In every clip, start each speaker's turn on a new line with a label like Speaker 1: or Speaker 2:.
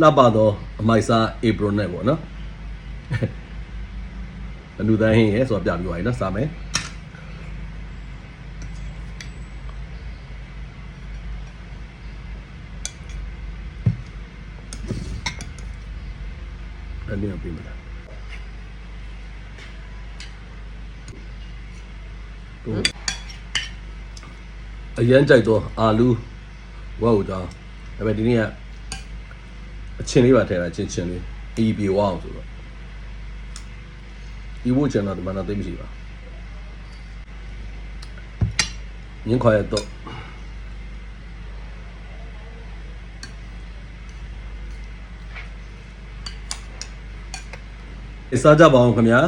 Speaker 1: လှပတော့အမိုက်စားဧပြီနဲ့ပေါ့နော်အလူတိုင်းဟင်းရဲ့ဆိုတော့ပြပြီးသွားပြီနော်စားမယ်အဲ့ဒီကပြင်မလားတို့အရန်ကြိုက်တော့အာလူဝတ်ဦးကြောင်းဒါပေမဲ့ဒီနေ့က အချင်းလေးပါထဲတာချင်းချင်းလေးအီပြေဝအောင်ဆိုတော့ဒီဝတ်ချင်တော့ဒီမှာတော့သိမရှိပါညင်ခွာရတော့အစားကြပါအောင်ခင်ဗျာ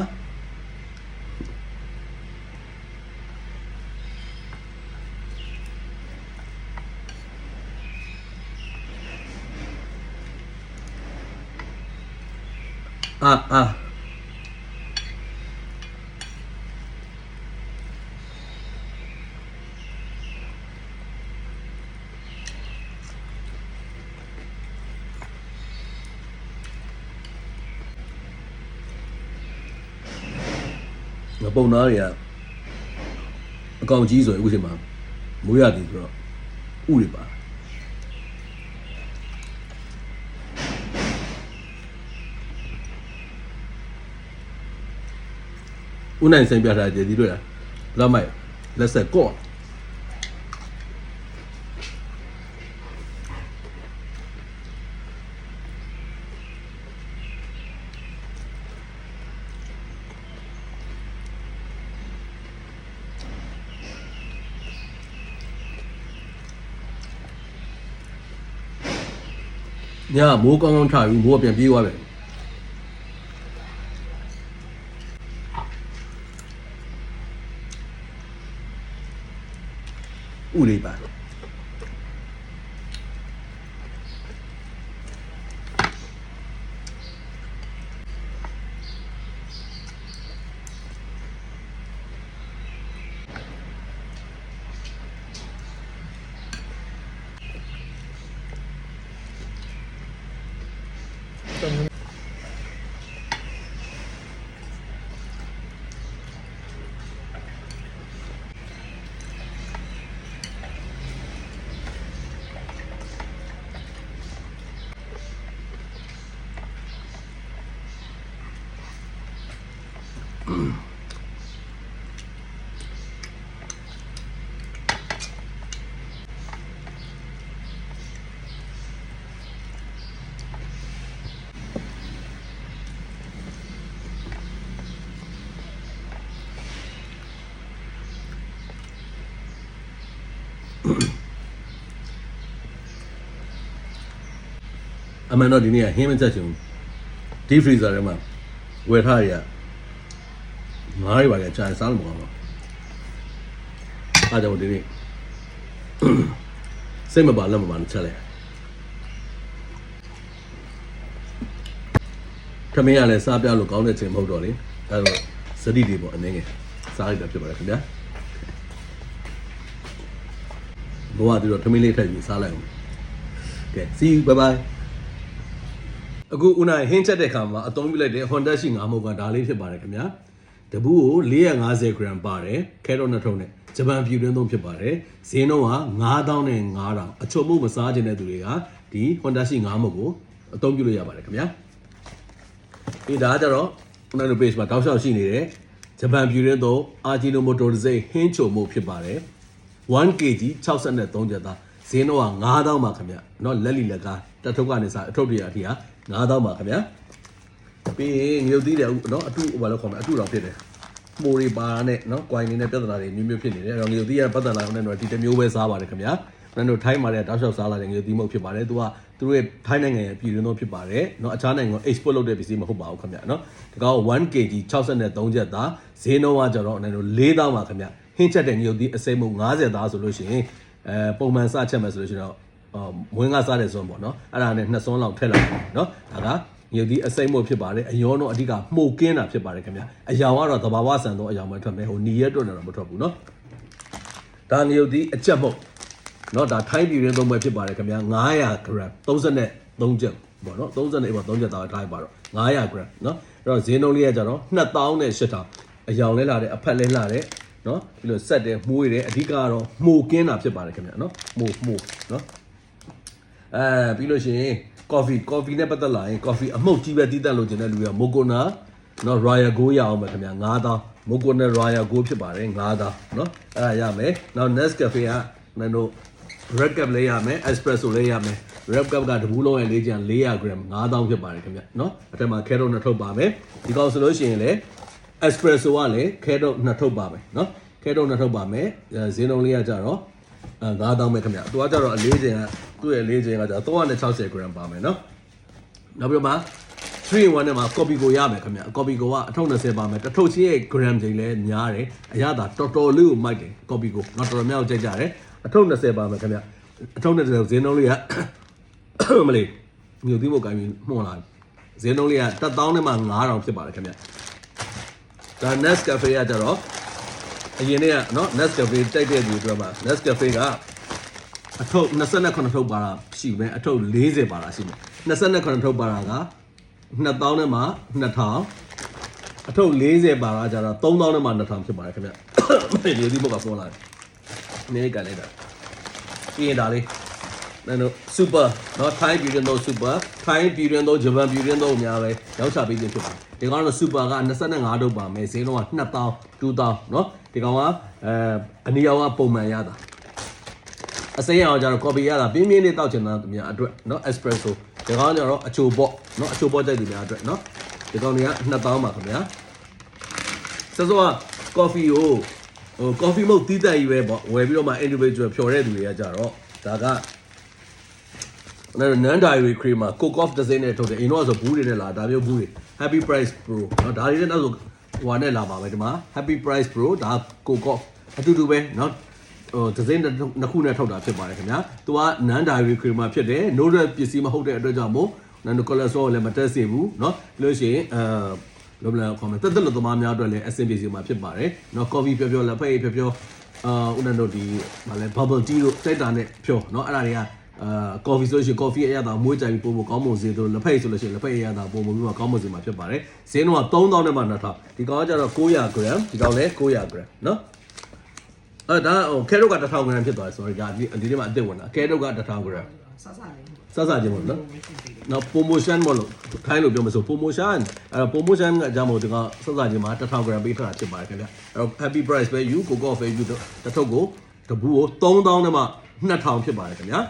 Speaker 1: အာအာငါပုံသားတွေကအကောင်ကြီးဆိုရင်အခုချိန်မှာမိုးရသည်ဆိုတော့ဥတွေပါ ဦးနိုင်ဆိုင်ပြထားတဲ့ဒီတွေ့လားလက်မိုက်လက်ဆက်ကော့ညမိုးကောင်းကောင်းထပြီးမိုးကပြန်ပြေးသွားတယ် ဥတွေပါ အမှန်တော့ဒီနေ့ကဟင်းမချက်ချင်ဘူး deep freezer ထဲမှာဝယ်ထားရရငါးတွေပါလေကြာရင်စားလို့မကောင်းတော့အားကြောင့်ဒီနေ့စိတ်မပါလက်မပါနဲ့ချက်လိုက်ထမင်းကလည်းစားပြလို့ကောင်းတဲ့ချိန်မဟုတ်တော့လေအဲတော့စတိတွေပေါ့အနေငယ်စားလိုက်တာဖြစ်ပါတယ်ခင်ဗျာဘောကဒီတော့ထမင်းလေးထည့်ပြီးစားလိုက်အောင်ကဲ see you bye bye အခုဦးနိုင်ဟင်းချက်တဲ့ခါမှာအသုံးပြုလိုက်တဲ့ Honda ရှိငါမဟုတ်ကဒါလေးဖြစ်ပါတယ်ခင်ဗျာတပူးကို450 gram ပါတယ်ခဲတော့နှစ်ထုံးနဲ့ဂျပန်ဖြူတွင်းသုံးဖြစ်ပါတယ်ဈေးနှုန်းက9000နဲ့9000အချုံမှုမစားခြင်းတဲ့သူတွေကဒီ Honda ရှိငါမဟုတ်ကိုအသုံးပြုလို့ရပါတယ်ခင်ဗျာဒီဒါကကြတော့ဦးနိုင်တို့ page မှာတောက်လျှောက်ရှိနေတဲ့ဂျပန်ဖြူတွင်းသုံးအာဂျီနိုမိုတိုဒဇိဟင်းချုံမှုဖြစ်ပါတယ် 1kg 63ကျပ်သားဈေးနှုန်းက9000ပါခင်ဗျเนาะလက်လီလက်ကားတထုပ်ကနေစားအထုပ်တွေအထိဟာ 9000ပါခင်ဗျပြီးရင်ငရုတ်သီးတယ်เนาะအတုဘာလို့ခေါ်မလဲအတုတော်ဖြစ်တယ်မိုးတွေပါနဲ့เนาะကွိုင်းနေတဲ့ပြဿနာတွေမျိုးမျိုးဖြစ်နေတယ်အဲ့တော့ငရုတ်သီးကပတ်သက်လာတဲ့တော့ဒီတစ်မျိုးပဲစားပါတယ်ခင်ဗျနင်တို့ထိုင်းမှာလည်းတောက်လျှောက်စားလာတဲ့ငရုတ်သီးမဟုတ်ဖြစ်ပါတယ်သူကသူတို့ရဲ့ထိုင်းနိုင်ငံရဲ့ပြည်တွင်းသောဖြစ်ပါတယ်เนาะအခြားနိုင်ငံကို export လုပ်တဲ့ပစ္စည်းမဟုတ်ပါဘူးခင်ဗျเนาะဒီကောင် 1kg 63ကျပ်သားဈေးနှုန်းကကျတော့နင်တို့4000ပါခင်ဗျဟင်းချက်တဲ့ငရုတ်သီးအစိမ့်မှု90သားဆိုလို့ရှိရင်အဲပုံမှန်စချက်မယ်ဆိုလို့ရှိရင်တော့အော် မွင်းကစားတဲ့စွန်းပေါ့နော်အဲ့ဒါနဲ့နှစ်စွန်းလောက်ထည့်လိုက်နော်ဒါကမြုပ်ဒီအစိမ့်မို့ဖြစ်ပါတယ်အယောတော့အဓိကမှုတ်ကင်းတာဖြစ်ပါတယ်ခင်ဗျာအယောင်ကတော့သဘာဝဆန်သောအယောင်ပဲထွက်မယ်ဟိုနီရဲတွက်နေတော့မထွက်ဘူးနော်ဒါမြုပ်ဒီအချက်မို့နော်ဒါထိုင်းပြည်ရင်းသုံးပွဲဖြစ်ပါတယ်ခင်ဗျာ900 gram 33ချက်ပေါ့နော်30နဲ့ပေါ့3ချက်သားထားပါတော့900 gram နော်အဲ့တော့ဈေးနှုန်းလေးကကြတော့2800အယောင်လဲလာတယ်အဖက်လဲလာတယ်နော်ပြီးတော့ဆက်တယ်မှုရယ်အဓိကတော့မှုကင်းတာဖြစ်ပါတယ်ခင်ဗျာနော်မှုမှုနော် အဲပြီးလို့ရှိရင် coffee coffee နဲ့ပတ်သက်လာရင် coffee အမှုတ်ကြီးပဲတီးတက်လို့ကျင်တဲ့လူကမိုကိုနာနော် royal go ရအောင်ပဲခင်ဗျာ9000မိုကိုနာ royal go ဖြစ်ပါတယ်9000နော်အဲ့ဒါရမယ်နောက် nest cafe ကမင်းတို့ red cup လေးရမယ် espresso လေးရမယ် red cup ကတဘူးလုံးရဲ့လေးကြံ400 gram 9000ဖြစ်ပါတယ်ခင်ဗျနော်အထက်မှာ carrot နှစ်ထုပ်ပါမယ်ဒီကောင်ဆိုလို့ရှိရင်လေ espresso ကလည်း carrot နှစ်ထုပ်ပါမယ်နော် carrot နှစ်ထုပ်ပါမယ်ဈေးနှုန်းလေးကကြတော့9000ပဲခင်ဗျသူကကြတော့အလေးချိန်ကသူ့ရဲ့လေးချိန်ကကြတော့360 gram ပါမယ်เนาะနောက်ပြီးတော့မှ3 in 1နဲ့မှာ copy ကိုရမယ်ခင်ဗျ copy ကိုကအထုပ်20ပါမယ်တစ်ထုပ်ချင်းရဲ့ gram ချိန်လည်းများတယ်အရသာတော်တော်လေးကိုမိုက်တယ် copy ကိုတော့တော်တော်များကိုကြိုက်ကြတယ်အထုပ်20ပါမယ်ခင်ဗျအထုပ်20ဈေးနှုန်းလေးက မလေးမြို့သီးဖို့ကိုင်းပြီးမှုန်လာဈေးနှုန်းလေးက1000နဲ့မှ9000ဖြစ်ပါတယ်ခင်ဗျဒါ Nescafe ကကြတော့အရင်နေ့ကနော် Nescafe တိုက်တဲ့လူတွေမှာ Nescafe က အထုပ်29ထုပ်ပါတာရှိမယ်အထုပ်40ပါတာရှိမယ်29ထုပ်ပါတာက2000နဲ့မှ2000အထုပ်40ပါတာကြတော့3000နဲ့မှ2000ဖြစ်ပါတယ်ခင်ဗျမြို့သီးဖို့ကပေါ်လာတယ်နေကလည်းဒါပြီးရင်ဒါလေးနော် super နော် Thai Beauty တော့ super Thai Beauty တော့ Japan Beauty တော့အများပဲရောက်ချပေးခြင်းဖြစ်ပါတယ်ဒီကောင်ကတော့ super က25တုပ်ပါမယ်ဈေးလုံးက2000 2000နော်ဒီကောင်ကအဲအနီရောင်ကပုံမှန်ရတာ အစိမ်းရောင်ကကျတော့ copy ရတာပြင်းပြင်းလေးတောက်ချင်တာသူများအတွက်နော် espresso ဒီကောင်ကကျတော့အချိုပေါ့နော်အချိုပေါ့ကြိုက်သူများအတွက်နော်ဒီကောင်တွေက2000ပါခင်ဗျာစစောက coffee ကိုဟို coffee မဟုတ်တီးတက်ကြီးပဲပေါ့ဝယ်ပြီးတော့မှ individual ဖြော်တဲ့သူတွေကကြတော့ဒါက အဲ့တော့ non dairy cream မှာ cook off design နဲ့ထုတ်တယ်အရင်တော့ဆိုဘူးတွေနဲ့လာဒါမျိုးဘူးတွေ happy price pro เนาะဒါတွေလည်းနောက်ဆိုဟိုဟာနဲ့လာပါပဲဒီမှာ happy price pro ဒါ cook off အတူတူပဲเนาะ ဟို design နှစ်ခုနဲ့ထုတ်တာဖြစ်ပါတယ်ခင်ဗျာသူက non dairy cream မှာဖြစ်တယ် no red ပစ္စည်းမဟုတ်တဲ့အတွက်ကြောင့်မို့ nano cholesterol လည်းမတက်စေဘူးเนาะပြီးလို့ရှိရင်အဲလောဘလာခေါ်မယ်တက်တက်လို့သမားများအတွက်လည်းအဆင်ပြေစီမှာဖြစ်ပါတယ်เนาะ coffee ပြောပြောလက်ဖက်ရည်ပြောပြောအာဦးနန်တို့ဒီဗာလဲ bubble tea တို့တိုက်တာနဲ့ပြောเนาะအဲ့ဒါတွေကအာကော်ဖီဆိုလို့ရှိရင်ကော်ဖီအရသာမွေးကြိုင်ပြီးပုံမကောင်းမွန်စေတို့လက်ဖက်ဆိုလို့ရှိရင်လက်ဖက်အရသာပုံမပြီးမှကောင်းမွန်စေမှာဖြစ်ပါတယ်ဈေးနှုန်းက3000နဲ့မှ2000ဒီကောင်ကကျတော့900 gram ဒီကောင်လည်း900 gram နော် အဲ့ဒါဟိုကဲတော့က1000 gram ဖြစ်သွားတယ် sorry ဒါဒီဒီနေ့မှအစ်စ်ဝင်တာကဲတော့က1000 gram
Speaker 2: ဆဆလေး
Speaker 1: စစချင်းမို့နော်နော် promotion မလို့ခိုင်းလို့ပြောမဆို promotion အဲ့တော့ promotion ကအကြောင်းမို့ဒီကစစချင်းမှာ1000 gram ပေးထားတာဖြစ်ပါတယ်ခင်ဗျအဲ့တော့ happy price ပဲ you coco ပဲ you တစ်ထုပ်ကိုတပူကို3000နဲ့မှ2000ဖြစ်ပါတယ်ခင်ဗျာ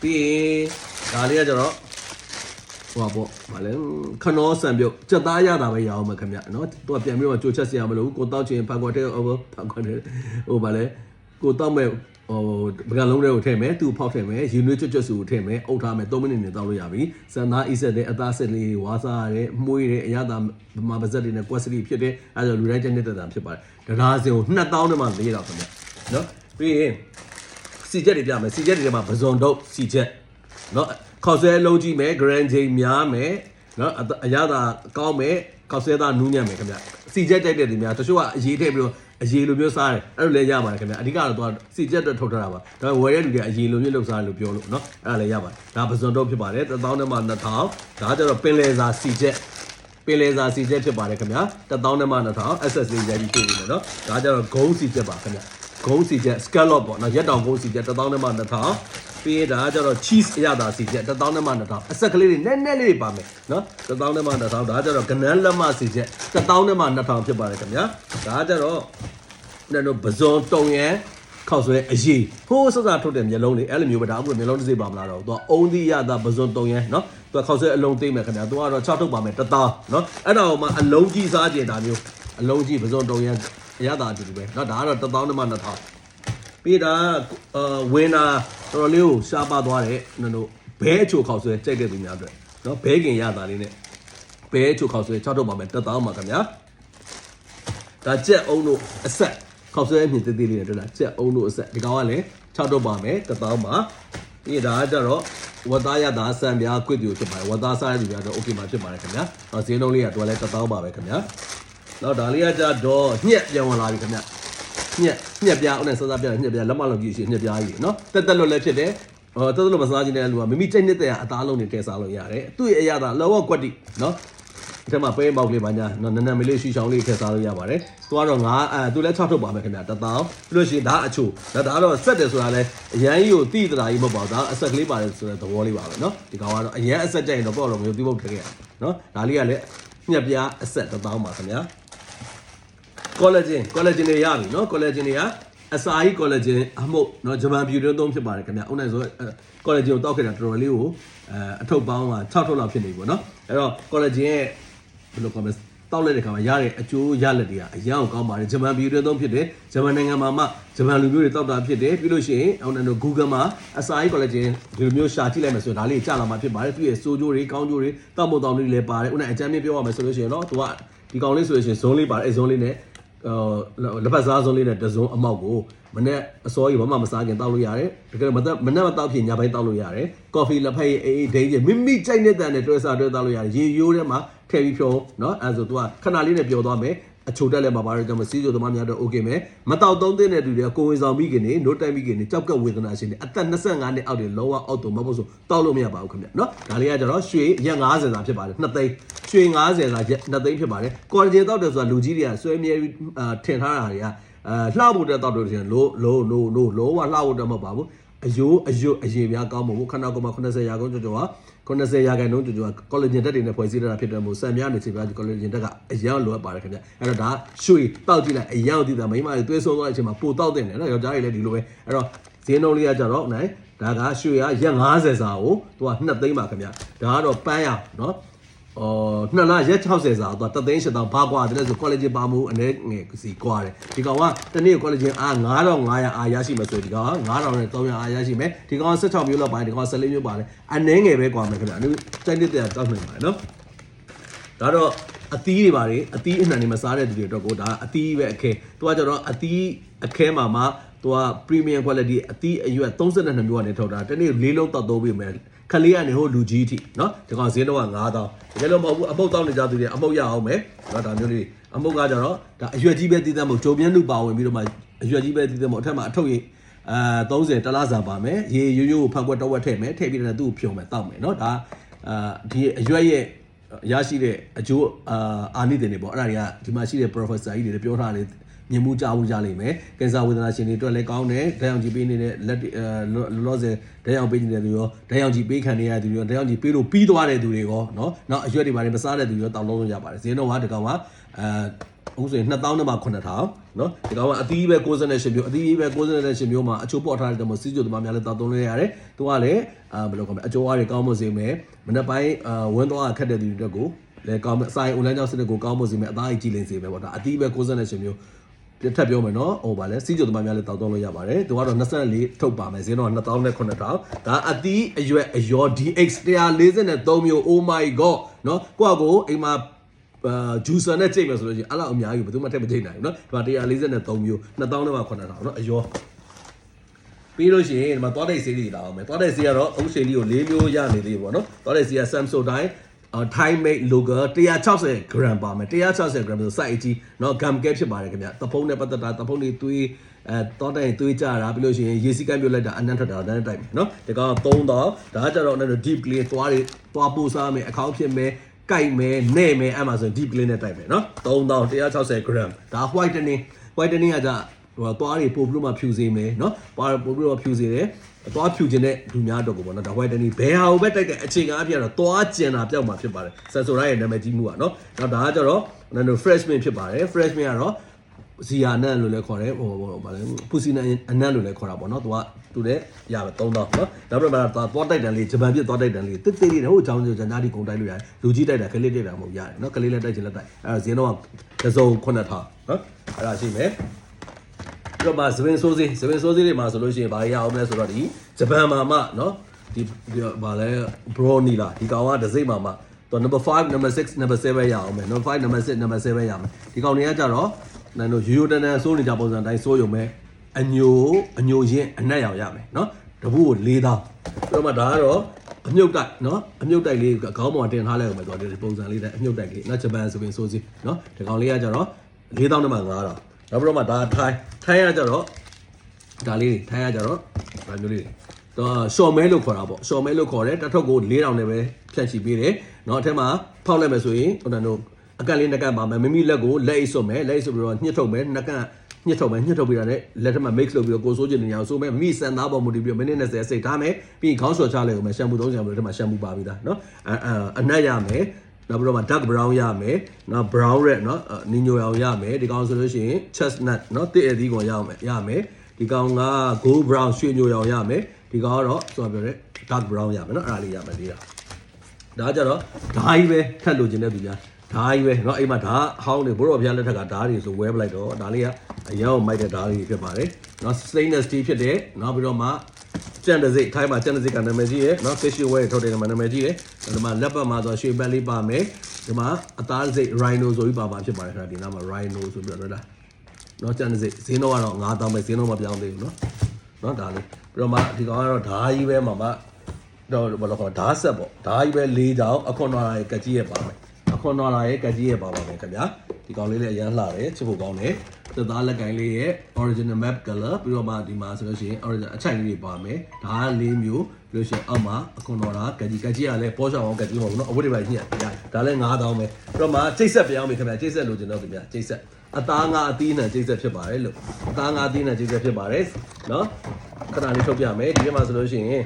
Speaker 1: ပြီးရင်ဒါလေးကကျတော့ ဟိုပါပေါ့ဗာလဲခနောဆန်ပြုတ်စက်သားရတာပဲရအောင်မယ်ခင်ဗျနော်သူကပြန်ပြီးတော့ကြိုချက်စရာမလိုဘူးကိုတောက်ချင်ဖန်ခွက်တဲ့ဟိုဖန်ခွက်တဲ့ဟိုဗာလဲကိုတောက်မဲ့ဟိုပကံလုံးတွေကိုထည့်မယ်သူ့ဖောက်ထည့်မယ်ယူနွေးကျွတ်ကျွတ်စုကိုထည့်မယ်အုပ်ထားမယ်3မိနစ်နဲ့တောက်လို့ရပြီစံသားအီးဆက်တဲ့အသားဆက်လေးဝါစားရတယ်မှုရတဲ့အရသာဗမာပါဇက်တွေနဲ့ကွက်စရီဖြစ်တဲ့အဲဒါလူတိုင်းချက်နေတဲ့တာဖြစ်ပါတယ်ဒါသာစင်ကို2000နဲ့မှ၄တော့ခင်ဗျနော်ပြီးရင်စီချက်တွေပြမယ်စီချက်တွေထဲမှာပဇွန်တုပ်စီချက်နော် ခေါက်ဆွဲအလုံးကြီးမယ် grand chain များမယ်နော်အအရသာကောင်းမယ်ခေါက်ဆွဲသားနူးညံ့မယ်ခင်ဗျစီချက်တိုက်တဲ့သူများတချို့ကအရေးထည့်ပြီးတော့အရေးလိုမျိုးစားတယ်အဲ့လိုလည်းရပါတယ်ခင်ဗျအဓိကတော့သူကစီချက်တော့ထုတ်ထားတာပါဒါပေမဲ့ဝယ်တဲ့လူတွေကအရေးလိုမျိုးလုပ်စားတယ်လို့ပြောလို့နော်အဲ့ဒါလည်းရပါတယ်ဒါပဇွန်တုပ်ဖြစ်ပါတယ်1000နဲ့မှ2000ဒါကြတော့ပင်လယ်စာစီချက်ပင်လေစာစီချက်ဖြစ်ပါတယ်ခင်ဗျာ1000နဲ့မှ2000 SS လေးရိုက်ပြီးပြည့်နေတယ်နော်ဒါကြတော့ဂုံးစီချက်ပါခင်ဗျာဂုံးစီချက် scallop ပေါ့နော်ရက်တောင်ဂုံးစီချက်1000နဲ့မှ2000 ပြီးရင်ဒါကကြတော့ cheese အရသာစီချက်1000နဲ့မှ2000အဆက်ကလေးတွေနက်နက်လေးပါမယ်နော်1000နဲ့မှ2000ဒါကြတော့ကနန်းလက်မစီချက်1000နဲ့မှ2000ဖြစ်ပါတယ်ခင်ဗျာဒါကြတော့ကျွန်တော်ပဇွန်တုံရန်ခောက်ဆွဲအရေးဟိုးစစထုတ်တဲ့မျိုးလုံးလေးအဲ့လိုမျိုးပဲဒါမှမဟုတ်မျိုးလုံးတစ်စိပ်ပါမလားတော့သူကအုံးသီးရတာပဇွန်တုံရန်နော်သူကခောက်ဆွဲအလုံးသိမ့်မယ်ခင်ဗျာသူကတော့6ထုတ်ပါမယ်1000နော်အဲ့ဒါကိုမှအလုံးကြီးစားကြင်ဒါမျိုးအလုံးကြီးပဇွန်တုံရန်အရသာအတူတူပဲနော်ဒါကတော့1000နဲ့မှ2000ပြီးတာအာဝင်းနာ တော်တော်လေးကိုရှားပါသွားတဲ့နော်တို့ဘဲအချိုခောက်ဆွဲကြိုက်တဲ့သူများအတွက်နော်ဘဲခင်ရတာလေးနဲ့ဘဲအချိုခောက်ဆွဲ6ထုတ်ပါမယ်1000ပါခင်ဗျာဒါကြက်အုံတို့အဆက်ခောက်ဆွဲမြင့်သေးသေးလေးနဲ့တွေ့လားကြက်အုံတို့အဆက်ဒီကောင်ကလည်း6တော့ပါမယ်တစ်သောင်းပါပြီးဒါကကြတော့ဝတ်သားရတာစံပြားကွစ်တူဖြစ်ပါတယ်ဝတ်သားစားရတဲ့သူကတော့ okay မှာဖြစ်ပါတယ်ခင်ဗျာ။တော့ဈေးနှုန်းလေးကတော့လည်းတစ်သောင်းပါပဲခင်ဗျာ။နောက်ဒါလေးကကြတော့ညက်ပြန်ဝင်လာပြီခင်ဗျာ။ ညက်ညက်ပြားဦးနဲ့စစပြားညက်ပြားလက်မလုံးကြည့်ရှိညက်ပြားကြီးနော်တက်တက်လွတ်လည်းဖြစ်တယ်အော်တော်တော်မစားခြင်းတဲ့လူကမိမိကြိုက်နေတဲ့အသားလုံးတွေထည့်စားလို့ရတယ်သူ့ရဲ့အရာသာလောကကွက်တိနော်ဒီထဲမှာပဲပေါက်လေးပါညာနော်နန်းနန်းမလေးရှူချောင်းလေးထည့်စားလို့ရပါတယ်သူကတော့ငါအဲသူလည်း6ထုတ်ပါမယ်ခင်ဗျာတသောင်းပြီးလို့ရှိရင်ဒါအချိုဒါဒါကတော့ဆက်တယ်ဆိုတာလဲအရန်ကြီးကိုတိတရာကြီးမဟုတ်ပါဘူးဒါအဆက်ကလေးပါတယ်ဆိုတဲ့သဘောလေးပါပဲနော်ဒီကောင်ကတော့အရန်အဆက်ကြိုက်ရင်တော့ပေါ့တော့မျိုးတိပုတ်ထည့်ခဲ့ရနော်ဒါလေးကလည်းညက်ပြားအဆက်တသောင်းပါခင်ဗျာ ကောလာဂျင်ကောလာဂျင်တွေရပြီနော်ကောလာဂျင်တွေကအစာကြီးကောလာဂျင်အမှုတ်နော်ဂျပန်ပြည်တွင်းသုံးဖြစ်ပါတယ်ခင်ဗျအုံနိုင်ဆိုကောလာဂျင်ကိုတောက်ခဲ့တာတော်တော်လေးကိုအဲအထုပ်ပေါင်းက6ထုပ်လောက်ဖြစ်နေပြီပေါ့နော်အဲ့တော့ကောလာဂျင်ရဲ့ဘယ်လို comment တောက်လိုက်တဲ့ခါမှာရတဲ့အကျိုးရလက်တွေကအရန်ကောင်းပါတယ်ဂျပန်ပြည်တွင်းသုံးဖြစ်တယ်ဂျပန်နိုင်ငံမှာမှဂျပန်လူမျိုးတွေတောက်တာဖြစ်တယ်ပြီးလို့ရှိရင်အောင်တယ်တို့ Google မှာအစာကြီး collagen ဒီလိုမျိုးရှာကြည့်လိုက်မယ်ဆိုရင်ဒါလေးကြာလာမှာဖြစ်ပါတယ်သူရဲ့စိုးကြိုးတွေကောင်းကြိုးတွေတောက်မတောက်လေးလည်းပါတယ်ဥနဲ့အကြမ်းမြင့်ပြောရမယ်ဆိုလို့ရှိရင်တော့သူကဒီကောင်လေးဆိုလို့ရှိရင်ဇုံးလေးပါတယ်အဲဇုံးလေးနဲ့ လက်ပတ်စားစုံလေးနဲ့တစုံအမောက်ကိုမနေ့အစောကြီးဘာမှမစားခင်တောက်လို့ရတယ်တကယ်မသက်မနေ့မတောက်ဖြစ်ညပိုင်းတောက်လို့ရတယ်ကော်ဖီလက်ဖက်ရည်အေးအေးဒိန်းကြီးမိမိကြိုက်တဲ့တန်နဲ့တွဲစားတွဲတောက်လို့ရတယ်ရေရိုးထဲမှာထည့်ပြီးဖြောနော်အဲဆိုသူကခဏလေးနဲ့ပျော်သွားမယ် အချိုတက်လည်းပါပါတော့ကျွန်တော်စီးကျိုသမားများတော့ okay မယ်မတောက်သုံးသင့်တဲ့သူတွေကကိုဝင်ဆောင်မိခင်နေ note တိုက်မိခင်နေကြောက်ကဝေဒနာရှင်နေအသက်25နှစ်အောက်တွေလောကအောက်တော့မဟုတ်ဆိုတောက်လို့မရပါဘူးခင်ဗျနော်ဒါလေးကကျတော့ရွှေရက်90စာဖြစ်ပါတယ်2သိန်းရွှေ90စာရက်2သိန်းဖြစ်ပါတယ်ကော်ဂျေတောက်တယ်ဆိုတာလူကြီးတွေကဆွဲမြဲထင်ထားတာတွေကအဲလှဖို့တက်တောက်တယ်ဆိုရင်လိုလိုလိုလိုလောကလှဖို့တက်မပါဘူးအယိုးအယိုးအရေများကောင်းမှုခဏကောမှ80ရာခိုင်နှုန်းကျော်ကျော်က 90ရာခိုင်နှုန်းကျော်ကျော်ကကော်လဂျင်တက်တွေနဲ့ဖွဲ့စည်းထားတာဖြစ်တယ်မို့ဆံများနေချင်ပြကော်လဂျင်တက်ကအရန်လိုအပ်ပါတယ်ခင်ဗျအဲ့တော့ဒါရွှေတောက်ကြည့်လိုက်အရန်ကိုသိတာမိမတွေသွေးဆုံးသွားတဲ့အချိန်မှာပိုတောက်တဲ့တယ်နော်ယောက်ျားတွေလည်းဒီလိုပဲအဲ့တော့ဈေးနှုန်းလေးကကြတော့နိုင်ဒါကရွှေကရက်50စာကိုသူက2သိန်းပါခင်ဗျဒါကတော့ပန်းရနော် အော်နှစ်လရက်60စာတော့တသိန်းရှစ်တောင်ဘာကွာတယ်လဲဆို college ပါမှုအနေငယ်စီကွာတယ်ဒီကောင်ကတနေ့ college အား9500အားရရှိမယ်ဆိုဒီကောင်က9000နဲ့300အားရရှိမယ်ဒီကောင်က16မျိုးလောက်ပါတယ်ဒီကောင်က14မျိုးပါတယ်အနေငယ်ပဲကွာမယ်ခင်ဗျအနုတိုက်တဲ့တောက်နေပါတယ်နော်ဒါတော့အသီးတွေပါတယ်အသီးအနှံတွေမစားတဲ့သူတွေအတွက်ကိုဒါအသီးပဲအခဲသူကကျတော့အသီးအခဲမှာမှ သူက premium quality အသီးအရွက်32မျိုးကနေထုတ်တာတနေ့၄လုံးတောက်သုံးပေးမယ်ခလေးကနေဟိုလူကြီးအထိနော်ဒီကောင်ဈေးတော့9000တကယ်လို့မဟုတ်ဘူးအမုတ်တောင်းနေကြသူတွေအမုတ်ရအောင်မယ်နော်ဒါမျိုးလေးအမုတ်ကကြတော့ဒါအရွက်ကြီးပဲတည်တတ်မို့ဂျုံပြင်းလူပါဝင်ပြီးတော့မှအရွက်ကြီးပဲတည်တတ်မို့အထက်မှာအထုပ်ရင်အာ30တလားစာပါမယ်ရေရိုးရိုးကိုဖန်ကွက်တဝက်ထည့်မယ်ထည့်ပြီးတော့သူ့ကိုဖြုံမယ်တောက်မယ်နော်ဒါအာဒီအရွက်ရဲ့ရရှိတဲ့အကျိုးအာအာနိသင်တွေပေါ့အဲ့ဒါတွေကဒီမှာရှိတဲ့ professor ကြီးတွေလည်းပြောထားတယ် ညင်မှုကြဖို့ရလိမ့်မယ်ကင်ဆာဝေဒနာရှင်တွေအတွက်လည်းကောင်းတယ်ဓာတ်ရောင်ခြည်ပေးနေတဲ့လက်လောလောဆယ်ဓာတ်ရောင်ပေးနေတဲ့သူရောဓာတ်ရောင်ခြည်ပေးခံနေရတဲ့သူရောဓာတ်ရောင်ခြည်ပေးလို့ပြီးသွားတဲ့သူတွေရောနော်နောက်အရွက်တွေပါတယ်မစားတဲ့သူရောတောင်းလုံးလို့ရပါတယ်ဈေးနှုန်းကဒီကောင်ကအဲအခုဆိုရင်2000နဲ့မှ9000နော်ဒီကောင်ကအသီးပဲ68မျိုးအသီးပဲ68မျိုးမှာအချိုးပေါက်ထားတဲ့တမစီချိုတမများလည်းတောက်သုံးလဲရတယ်သူကလည်းအာဘယ်လိုခေါ်မလဲအချိုးအားတွေကောင်းမွန်စေမယ်မနေ့ပိုင်းအာဝင်းသွားခက်တဲ့သူတွေကိုလည်းကောင်းမယ်အစာရင်အွန်လိုင်းကြောင့်စနစ်ကိုကောင်းမွန်စေမယ်အသားကြီးကြည်လင်စေမယ်ပေါ့ဒါအသီးပဲ68မျိုး ထပ်ပြောမယ်နော်ဟိုပါလဲစီးကြိုသမားများလည်းတောက်သုံးလို့ရပါတယ်သူကတော့24ထုတ်ပါမယ်ဈေးတော့2000နဲ့9000ဒါအသီးအရွက်အယော DX 143မျိုး oh my god နော်ကိုယ့်အကိုအိမ်မှာအာဂျူဆာနဲ့ချိန်မယ်ဆိုလို့ရှိရင်အဲ့လောက်အများကြီးဘယ်သူမှထည့်မချိန်နိုင်ဘူးနော်ဒီမှာ143မျိုး2000နဲ့မှ9000နော်အယောပြီးလို့ရှိရင်ဒီမှာသွားတဲ့ဆေးလေးလာအောင်မယ်သွားတဲ့ဆေးကတော့အုပ်ရှင်လေးကို၄မျိုးရနေသေးပေါ့နော်သွားတဲ့ဆေးက Samsung တိုင်းအာ Thai made logo 160 gram ပါမယ်160 gram ဆို size ကြီးเนาะ gum cap ဖြစ်ပါတယ်ခင်ဗျတဖုံးနဲ့ပတ်သက်တာတဖုံးတွေသွေးအဲတောတိုင်းသွေးကြတာပြီးလို့ရှိရင်ရေစီကမ်းပြုတ်လိုက်တာအနံ့ထွက်တာတန်းတိုက်မယ်เนาะဒီကောင်3တော့ဒါကကြတော့အဲ့လို deep clean သွားတွေသွားပို့စားမယ်အခေါင်းဖြစ်မယ်ကြိုက်မယ်နဲ့မယ်အဲ့မှာဆို deep clean နဲ့တိုက်မယ်เนาะ3160 gram ဒါ whitening whitening ကကြ ဟိုသွားတွေပို့ပြီးတော့မှဖြူစေမယ်เนาะသွားပို့ပြီးတော့ဖြူစေတယ်သွားဖြူခြင်းတဲ့လူများတော့ကိုပေါ့နော်ဒါ white တနီဘယ်ဟာကိုပဲတိုက်တဲ့အခြေခံအဖြစ်ကတော့သွားကျင်တာပြောက်မှာဖြစ်ပါတယ် sensor ရဲ့နာမည်ကြီးမှုကနော်နောက်ဒါကကျတော့နန်တို့ freshman ဖြစ်ပါတယ် freshman ကတော့ဇီယာနန်လို့လည်းခေါ်တယ်ဟိုဟိုဗာလဲပူစီနန်အနန်လို့လည်းခေါ်တာပေါ့နော်သူကသူလည်းရပါ3000နော်နောက်ပြီးတော့သွားတိုက်တန်လေးဂျပန်ပြသွားတိုက်တန်လေးတစ်သေးလေးနဲ့ဟိုအကြောင်းကျန်သားဒီကုန်တိုက်လို့ရတယ်လူကြီးတိုက်တာကလေးတိုက်တာမဟုတ်ရတယ်နော်ကလေးလည်းတိုက်ချင်လည်းတိုက်အဲဒါဈေးတော့ကစုံ9000နော်အဲ့ဒါရှိမယ် ပြီးတော့မှဇဝင်းစိုးစေးဇဝင်းစိုးစေးတွေမှာဆိုလို့ရှိရင်ဘာရအောင်လဲဆိုတော့ဒီဂျပန်မှာမှနော်ဒီဘာလဲ brownie လားဒီကောင်ကဒစိမ့်မှာမှတော့ number 5 number 6 number 7ရအောင်မယ် number 5 number 6 number 7ရမယ်ဒီကောင်တွေကကြတော့နန်တို့ရိုးရိုးတန်းတန်းစိုးနေကြပုံစံတိုင်းစိုးရုံပဲအညိုအညိုရင်အနက်ရောင်ရမယ်နော်တပူကို၄တောင်းပြီးတော့မှဒါကတော့အမြုပ်တိုက်နော်အမြုပ်တိုက်လေးခေါင်းပေါ်တင်ထားလိုက်အောင်မယ်ဆိုတော့ဒီပုံစံလေးတဲ့အမြုပ်တိုက်လေးနော်ဂျပန်ဆိုရင်စိုးစီနော်ဒီကောင်လေးကကြတော့၄တောင်းနဲ့မှ9တောင်း နောက်ပြီးတော့မှဒါထိုင်းထိုင်းကကြတော့ဒါလေးတွေထိုင်းရကြတော့ဒါမျိုးလေးတွေ တော့ရှော့မဲလို့ခေါ်တာပေါ့ရှော့မဲလို့ခေါ်တယ်တစ်ထုပ်ကို4000နဲ့ပဲဖြန့်ချီပေးတယ်เนาะအထက်မှာဖောက်လိုက်မယ်ဆိုရင်ဟိုတန်းတို့အကန့်လေးနှစ်ကန့်ပါမယ်မိမိလက်ကိုလက်အိတ်ဆွတ်မယ်လက်အိတ်ဆွတ်ပြီးတော့ညှစ်ထုတ်မယ်နှစ်ကန့်ညှစ်ထုတ်မယ်ညှစ်ထုတ်ပြီးတာနဲ့လက်ထက်မှာ mix လုပ်ပြီးတော့ကိုစိုးချင်နေအောင်ဆိုမယ်မိစံသားပေါ်မူတည်ပြီးတော့မိနစ်20စိတ်ထားမယ်ပြီးရင်ခေါင်းဆော်ချလိုက်အောင်မယ်ရှမ်ပူသုံးချင်ပြီးတော့ဒီမှာရှမ်ပူပါပြီးသားเนาะအအနက်ရမယ် နောက်ပြီးတော့မှ dark brown ရမယ်နောက် brown red เนาะနီညိုရောင်ရမယ်ဒီကောင်ဆိုလို့ရှိရင် chestnut เนาะတစ်အသီးကောင်ရအောင်ရမယ်ဒီကောင်က gold brown ရွှေညိုရောင်ရမယ်ဒီကောင်ကတော့ဆိုတော့ပြောတယ် dark brown ရမယ်เนาะအဲ့ဒါလေးရမယ်လေးတာ ဒါကြတော့ဓာကြီးပဲထပ်လို့ခြင်းတဲ့သူများဓာကြီးပဲเนาะအိမ်မှာဓာအဟောင်းတွေဘိုးတော်ဘုရားလက်ထက်ကဓာတွေဆိုဝဲပလိုက်တော့ဒါလေးကအရောင်မိုက်တဲ့ဓာတွေဖြစ်ပါတယ်เนาะ stainless steel ဖြစ်တယ်နောက်ပြီးတော့မှ ကြံတစိထိုင်းမှာကြံတစိကနာမည်ကြီးရယ်နော်ဆက်ရှူဝဲထုတ်တယ်နာမည်ကြီးရယ်ဒီမှာလက်ပတ်မှာဆိုရွှေပတ်လေးပါမယ်ဒီမှာအသားစိ rhino ဆိုပြီးပါပါဖြစ်ပါတယ်ခင်ဗျာဒီနားမှာ rhino ဆိုပြီးတော့လားနော်ကြံတစိဈေးတော့ကတော့9000ပဲဈေးတော့မပြောင်းသေးဘူးနော်နော်ဒါလေးပြီးတော့မှဒီကောင်ကတော့ဓာကြီးပဲမှာမှတော့ဘာလို့ခေါ်ဓာဆက်ပေါ့ဓာကြီးပဲ၄ကြောင်အခွန်တော်လာရဲ့ကကြီးရယ်ပါမယ်အခွန်တော်လာရဲ့ကကြီးရယ်ပါပါမယ်ခင်ဗျာဒီကောင်လေးလည်းအရန်လှတယ်ချစ်ဖို့ကောင်းတယ် သသားလက်ကင်လေးရဲ့ original map color ပြီးတော့မှဒီမှာဆိုလို့ရှိရင် original အချိုင်လေးတွေပါမယ်ဓာတ်၄မျိုးပြီးလို့ရှိရင်အောက်မှာအခွန်တော်လာကက်ကြီးကက်ကြီးကလည်းပေါ်ချောင်းအောင်ကက်ကြီးမဟုတ်ဘူးเนาะအဝတ်တွေပဲညှက်ပြဒါလည်း9000ပဲပြီးတော့မှချိတ်ဆက်ပြောင်းပြီခင်ဗျာချိတ်ဆက်လို့ကျွန်တော်ခင်ဗျာချိတ်ဆက်အသားငါအသီးနှံချိတ်ဆက်ဖြစ်ပါတယ်လို့အသားငါအသီးနှံချိတ်ဆက်ဖြစ်ပါတယ်เนาะခဏလေးထုတ်ပြမယ်ဒီထဲမှာဆိုလို့ရှိရင်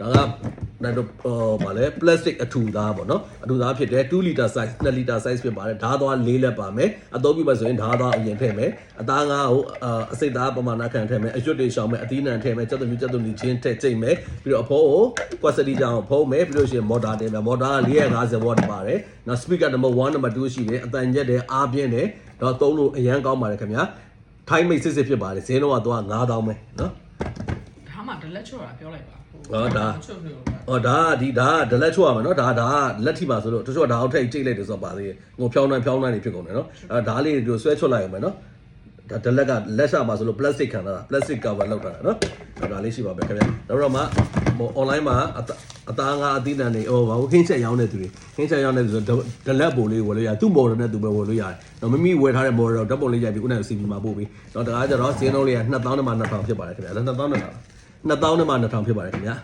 Speaker 1: ဒါက နိုင်တော့ဟိုဗာလဲ plastic အထူသားပေါ့နော်အထူသားဖြစ်တယ်2 liter size 2 liter size ဖြစ်ပါတယ်ဓာတ်သွား၄လက်ပါမယ်အသုံးပြုမယ်ဆိုရင်ဓာတ်သွားအရင်ထည့်မယ်အသားငါးကိုအာအစိတ်သားပမာဏခံထည့်မယ်အရွတ်တွေရှောင်မယ်အသီးနှံထည့်မယ်ကြက်သွမြူကြက်သွမြူချင်းထည့်ကြိတ်မယ်ပြီးတော့အဖိုးကိုကွက်စတီကြောင်ဖုံးမယ်ပြီးလို့ရှိရင်မော်တာတင်မယ်မော်တာက450 watt ပါတယ်နောက် speaker number 1 number 2ရှိတယ်အတန်ညက်တယ်အားပြင်းတယ်တော့သုံးလို့အရန်ကောင်းပါတယ်ခင်ဗျာထိုင်းမိတ်စစ်စစ်ဖြစ်ပါတယ်ဈေးတော့ကတော့9000ပဲနော်
Speaker 2: ဒါမှဒလက်ချော့တာပြောလိုက်ပါ
Speaker 1: ဟောဒါ
Speaker 2: ချော့လို့ပါ။
Speaker 1: အော်ဒါကဒီဒါကဒလက်ချွတ်ရမှာနော်ဒါဒါကလက်ထိပါဆိုလို့တချို့ကဒါအောင်ထိတ်ကြိတ်လိုက်တယ်ဆိုတော့ပါသေးတယ်။ငိုဖြောင်းနှမ်းဖြောင်းနှမ်းနေဖြစ်ကုန်တယ်နော်။အဲဒါလေးတို့ဆွဲချွတ်လိုက်အောင်မယ်နော်။ဒါဒလက်ကလက်ရှာပါဆိုလို့ plastic ခံတာ plastic cover လောက်တာနော်။ဒါလေးရှိပါပဲခင်ဗျာ။နောက်တော့မှဟို online မှာအတအသားငါအသီးနှံနေဟိုဘာဟင်းချက်ရောင်းတဲ့သူတွေဟင်းချက်ရောင်းတဲ့သူဆိုဒလက်ပုံလေးဝယ်လို့ရသူ့ model နဲ့သူပဲဝယ်လို့ရတယ်။တော့မမိဝယ်ထားတဲ့ model တော့ဓာတ်ပုံလေးရိုက်ပြီးခုနက CV မှာပို့ပြီး။တော့ဒါကကြတော့ဈေးနှုန်းလေးက2000နဲ့မှ2000ဖြစ်ပါတယ်ခင်ဗျာ။2000နဲ့ 2000နဲ့မှ2000ဖြစ်ပါတယ်ခင်ဗျာ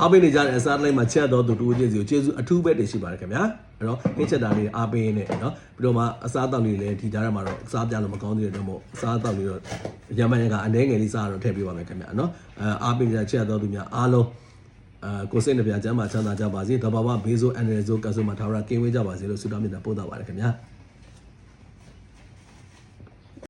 Speaker 1: အားပေးနေကြတဲ့အစားတိုင်းမှာချက်တော်သူတူချင်းစီကိုကျေးဇူးအထူးပဲတင်ရှိပါတယ်ခင်ဗျာအဲ့တော့နှင်းချက်တာလေးအားပေးနေတယ်နော်ပြီးတော့မှအစားတောက်လေးလည်းဒီကြားထဲမှာတော့အစားပြလို့မကောင်းသေးတဲ့တော့မို့အစားတောက်လေးတော့ရမန်ရကအနှဲငယ်လေးစားတော့ထည့်ပေးပါမယ်ခင်ဗျာနော်အားပေးကြချက်တော်သူများအားလုံးအာကိုစိတ်နှပြကျမ်းမှာချမ်းသာကြပါစေတဘာဝဘေးဆိုးအန်ရယ်ဆိုကဆုမထာဝရကင်းဝေးကြပါစေလို့ဆုတောင်းမြတ်တာပို့တာပါတယ်ခင်ဗျာ